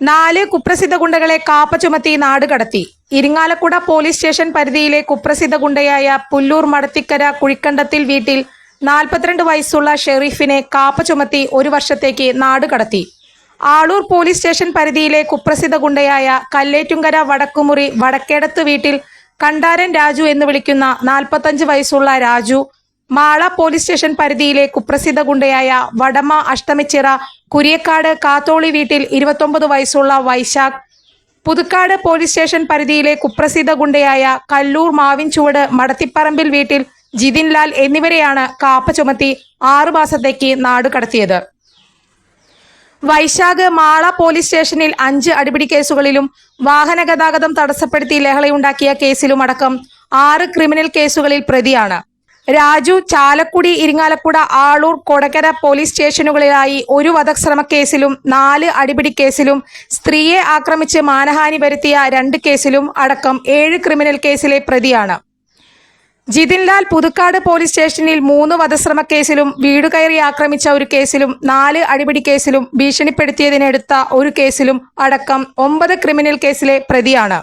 നാല് കുപ്രസിദ്ധ ഗുണ്ടകളെ കാപ്പ ചുമത്തി നാട് കടത്തി. ഇരിങ്ങാലക്കുട പോലീസ് സ്റ്റേഷൻ പരിധിയിലെ കുപ്രസിദ്ധ ഗുണ്ടയായ പുല്ലൂർ മടത്തിക്കര കുഴിക്കണ്ടത്തിൽ വീട്ടിൽ നാൽപ്പത്തിരണ്ട് വയസ്സുള്ള ഷെറീഫിനെ കാപ്പ ചുമത്തി ഒരു വർഷത്തേക്ക് നാട് കടത്തി. ആളൂർ പോലീസ് സ്റ്റേഷൻ പരിധിയിലെ കുപ്രസിദ്ധ ഗുണ്ടയായ കല്ലേറ്റുങ്കര വടക്കുമുറി വടക്കേടത്ത് വീട്ടിൽ കണ്ടാരൻ രാജു എന്ന് വിളിക്കുന്ന നാൽപ്പത്തഞ്ച് വയസ്സുള്ള രാജു മാള പോലീസ് സ്റ്റേഷൻ പരിധിയിലെ കുപ്രസിദ്ധ ഗുണ്ടയായ വടമ അഷ്ടമിച്ചിറ കുരിയക്കാട് കാത്തോളി വീട്ടിൽ ഇരുപത്തൊമ്പത് വയസ്സുള്ള വൈശാഖ് പുതുക്കാട് പോലീസ് സ്റ്റേഷൻ പരിധിയിലെ കുപ്രസിദ്ധ ഗുണ്ടയായ കല്ലൂർ മാവിൻചുവട് മടത്തിപ്പറമ്പിൽ വീട്ടിൽ ജിതിൻ ലാൽ എന്നിവരെയാണ് കാപ്പ ചുമത്തി ആറു മാസത്തേക്ക് നാട് കടത്തിയത്. വൈശാഖ് മാള പോലീസ് സ്റ്റേഷനിൽ അഞ്ച് അടിപിടി കേസുകളിലും വാഹന ഗതാഗതം തടസ്സപ്പെടുത്തി ലഹളയുണ്ടാക്കിയ കേസിലും അടക്കം ആറ് ക്രിമിനൽ കേസുകളിൽ പ്രതിയാണ്. രാജു ചാലക്കുടി ഇരിങ്ങാലക്കുട ആളൂർ കൊടകര പോലീസ് സ്റ്റേഷനുകളിലായി ഒരു വധശ്രമ കേസിലും നാല് അടിപിടി കേസിലും സ്ത്രീയെ ആക്രമിച്ച് മാനഹാനി വരുത്തിയ രണ്ട് കേസിലും അടക്കം ഏഴ് ക്രിമിനൽ കേസിലെ പ്രതിയാണ്. ജിതിൻലാൽ പുതുക്കാട് പോലീസ് സ്റ്റേഷനിൽ മൂന്ന് വധശ്രമ കേസിലും വീട് കയറി ആക്രമിച്ച ഒരു കേസിലും നാല് അടിപിടി കേസിലും ഭീഷണിപ്പെടുത്തിയതിനെടുത്ത ഒരു കേസിലും അടക്കം ഒമ്പത് ക്രിമിനൽ കേസിലെ പ്രതിയാണ്.